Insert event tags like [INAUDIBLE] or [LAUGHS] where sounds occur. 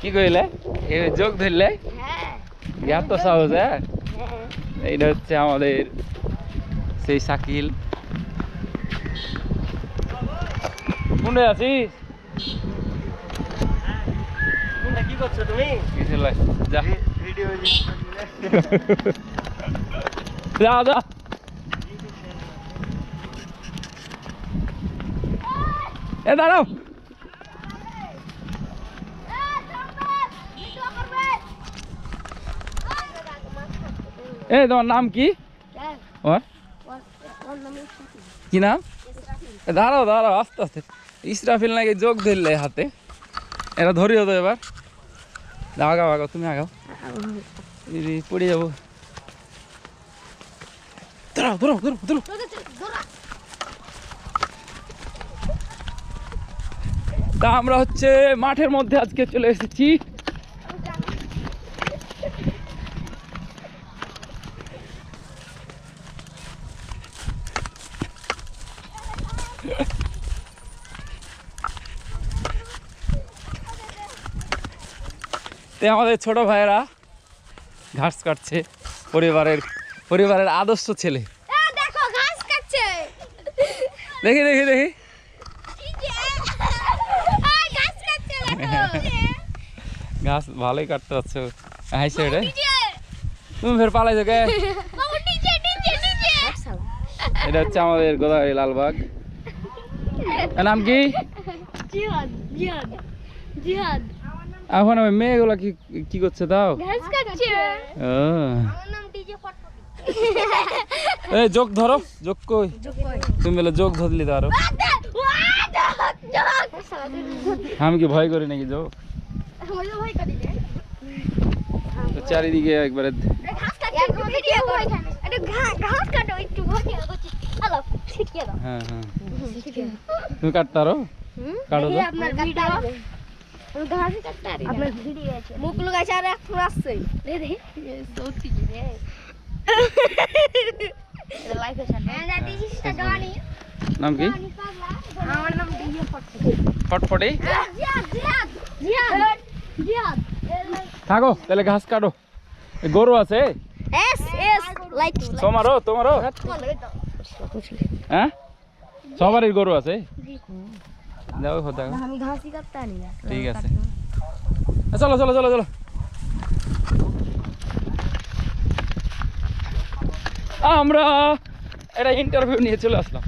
কি কইলে? এ যোগ ধরলে? হ্যাঁ। এত সহজ হ্যাঁ? হ্যাঁ। এইটা হচ্ছে আমাদের সেই শাকিল। কোনে আছিস? কি করছ তুমি? কিছু যা। ভিডিও [LAUGHS] যা যা। এ দাঁড়াও। এ তোমার নাম কি? তোমার কি নাম? দাঁড়াও দাঁড়াও আস্তে আস্তে। ইসরাফিল নাকি যোগ ধরলে হাতে? এটা ধরিও তো এবার। আগাও আগাও তুমি আগাও। পড়ে যাব। দাঁড়াও ধরো ধরো ধরো। তা আমরা হচ্ছে মাঠের মধ্যে আজকে চলে এসেছি। তে আমাদের ছোট ভাইয়েরা ঘাস কাটছে পরিবারের পরিবারের আদর্শ ছেলে। দেখো দেখি দেখি ঘাস ভালোই কাটতে পারছ। হাইছে রে তুমি ফের পালাই কে? বাবু নিচে নিচে নিচে। এটা হচ্ছে আমাদের গোদাগাড়ি লালবাগ। নাম কি এখন ওই মেয়েগুলো কি কি করছে তাও ঘাস কাটছে ও আমার নাম ডিজে ফটফটি এই যোগ ধরো যোগ কই? তুমি বলে যোগ ধরলি তো আরও। আমি কি ভয় করি নাকি যোগ চারিদিকে একবারে হ্যাঁ হ্যাঁ। তুমি কাটতে কাটো তো। মুখ লুকাইছে আর এখন আসছে। রে রে সত্যি রে? লাইফে ছাড় নাম কি? আমার নাম ডিজে ফটফটি ফটফটি? জিহাদ জিহাদ জিহাদ জিহাদ থাকো তাহলে ঘাস কাটো। গরু আছে? এস এস লাইক তোমারও তোমারও? হ্যাঁ? সবারই গরু আছে? যাও হতে আমি ঘাসই কাটতে আনি না। ঠিক আছে। চলো চলো চলো চলো। আমরা এটা ইন্টারভিউ নিয়ে চলে আসলাম।